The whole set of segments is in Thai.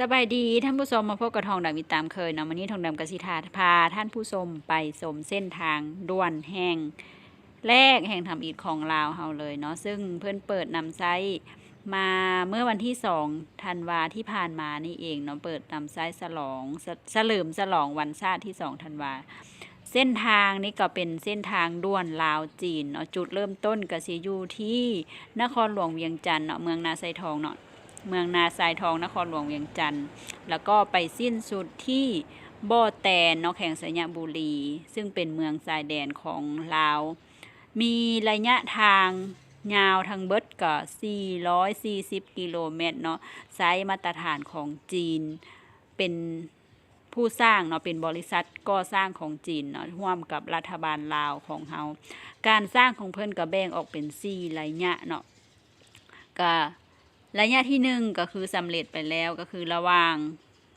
สบายดีท่านผู้ชมมาพบกับทองดำอีกตามเคยเนาะวันนี้ทองดำกสิทาพาท่านผู้ชมไปชมเส้นทางด่วนแห่งแรกแห่งทำอิฐของลาวเฮาเลยเนาะซึ่งเพื่อนเปิดนำไซต์มาเมื่อวันที่สองธันวาที่ผ่านมานี่เองเนาะเปิดนำไซต์ฉลองสเฉลิมฉลองวันชาติที่สองธันวาเส้นทางนี้ก็เป็นเส้นทางด่วนลาวจีนเนาะจุดเริ่มต้นกสิยู่ที่นครหลวงเวียงจันทร์เนาะเมืองนาไซทองเนาะ เมืองนาทรายทองนครหลวงเวียงจันทร์ แล้วก็ไปสิ้นสุดที่บ่อแตนนาะแข่งสัญญบุรี ซึ่งเป็นเมืองชายแดนของลาว มีระยะทางยาวทางเบิดก็ 440 กิโลเมตรเนาะไซส์มาตรฐานของจีน เป็นผู้สร้างเนาะเป็นบริษัทก่อสร้างของจีนเนาะร่วมกับรัฐบาลลาวของเฮาการสร้างของเพิ่นก็แบ่งออกเป็น4ระยะเนาะก็ ระยะที่หนึ่งก็คือสำเร็จไปแล้วก็คือระหว่าง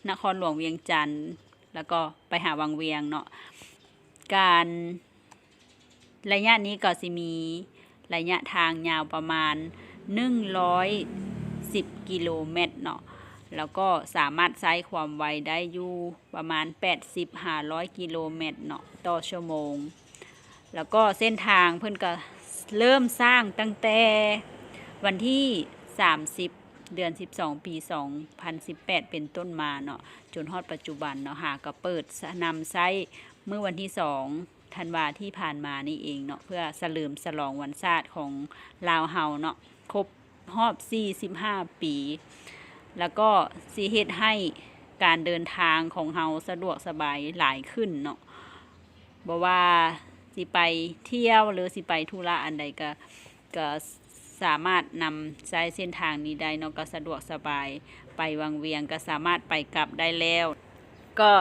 นครหลวงเวียงจันทร์แล้วก็ไปหาวังเวียงเนาะการระยะนี้ก็สิมีระยะทางยาวประมาณ 110 กิโลเมตรเนาะแล้วก็สามารถใช้ความไวได้อยู่ประมาณ 80-500 กิโลเมตรเนาะต่อชั่วโมง แล้วก็เส้นทางเพิ่อนก็เริ่มสร้างตั้งแต่วันที่ 30 เดือน 12 ปี 2018 เป็นต้นมาเนาะจนฮอดปัจจุบันเนาะหาก็เปิดนำไซต์เมื่อวันที่ 2 ธันวาที่ผ่านมานี่เองเนาะเพื่อเสลิมฉลองวันชาติของลาวเฮาเนาะครบรอบ45 ปี แล้วก็สีเฮ็ดให้การเดินทางของเฮาสะดวกสบายหลายขึ้นเนาะบ่ว่าสิไปเที่ยวหรือสิไปธุระอันใดก็ก็ สามารถนำใช้เส้นทางนี้ได้เนาะก็สะดวกสบายไปวังเวียงก็สามารถไปกลับได้แล้ว ก็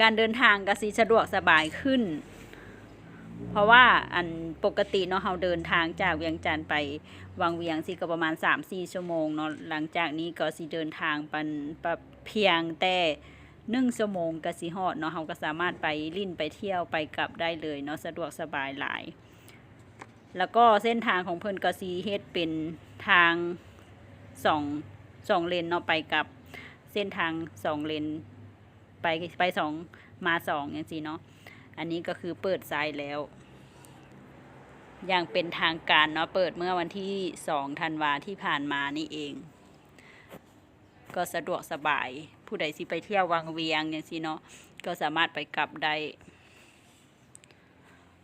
การเดินทางก็สิสะดวกสบายขึ้น เพราะว่าอันปกติเนาะเราเดินทางจากเวียงจันทร์ไปวังเวียงสิก็ประมาณ 3-4 ชั่วโมงเนาะหลังจากนี้ก็สิเดินทางปันปเพียงแต่หนึ่งชั่วโมงก็สิฮอดเนาะเราก็สามารถไปลิ่นไปเที่ยวไปกลับได้เลยเนาะสะดวกสบายหลาย แล้วก็เส้นทางของเพิ่นก็สีเฮ็ดเป็นทางสองสองเลนเนาะไปกับเส้นทางสองเลนไปไปสองมาสองอย่างสีเนาะอันนี้ก็คือเปิดไซด์แล้ว อย่างเป็นทางการเนาะเปิดเมื่อวันที่สองธันวาที่ผ่านมานี่เอง ก็สะดวกสบายผู้ใดสิไปเที่ยววังเวียงอย่างสีเนาะก็สามารถไปกลับได้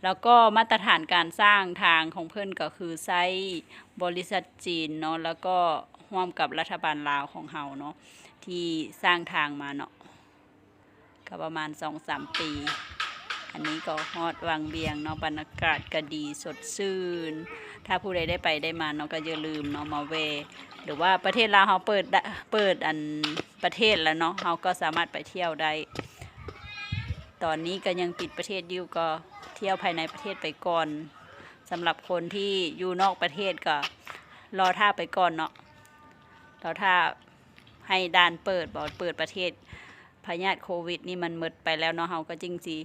แล้วก็มาตรฐานการสร้างทางของเพื่อนก็คือไซบริษัทจีนเนาะแล้วก็ร่วมกับรัฐบาลลาวของเฮาเนาะที่สร้างทางมาเนาะก็ประมาณสองสามปี อันนี้ก็ฮอดวังเบียงเนาะบรรยากาศก็ดีสดชื่น ถ้าผู้ใดได้ไปได้มาเนาะก็อย่าลืมเนาะมาเวหรือว่าประเทศลาวเฮาเปิดเปิดอันประเทศแล้วเนาะเฮาก็สามารถไปเที่ยวได้ ตอนนี้ก็ยังปิดประเทศอยู่ก็ เที่ยวภายในประเทศไปก่อนสำหรับคนที่อยู่นอกประเทศก็รอท่าไปก่อนเนาะรอท่าให้ด่านเปิดบอเปิดประเทศพยาธิโควิด นี่มันหมดไปแล้วเนาะเฮาก็จริงสิ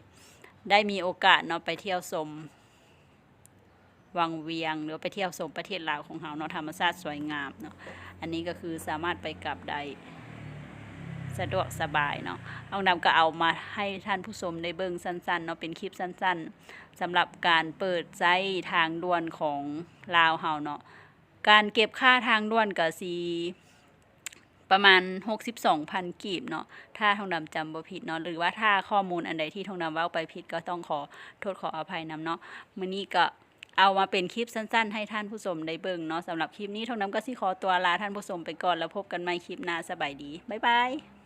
ได้มีโอกาสเนาะไปเที่ยวชมวังเวียงหรือไปเที่ยวชมประเทศลาวของเฮาเนาะธรรมชาติสวยงามเนาะอันนี้ก็คือสามารถไปกลับได้ สะดวกสบายเนาะเอานำก็เอามาให้ท่านผู้ชมได้เบิ่งสั้นๆเนาะเป็นคลิปสั้นๆสำหรับการเปิดใจทางด่วนของลาวเฮาเนาะการเก็บค่าทางด่วนก็สีประมาณ 62,000 กีบเนาะ ถ้าทองดำจำบ่ผิดเนาะ หรือว่าถ้าข้อมูลอันใดที่ทองดำเว้าไปผิดก็ต้องขอโทษขออภัยนำเนาะมื้อนี้ก็เอามาเป็นคลิปสั้นๆ ให้ท่านผู้ชมได้เบิ่งเนาะสำหรับคลิปนี้ทองดำก็สิขอตัวลาท่านผู้ชมไปก่อนแล้วพบกันใหม่คลิปหน้าสบายดี บ๊ายบาย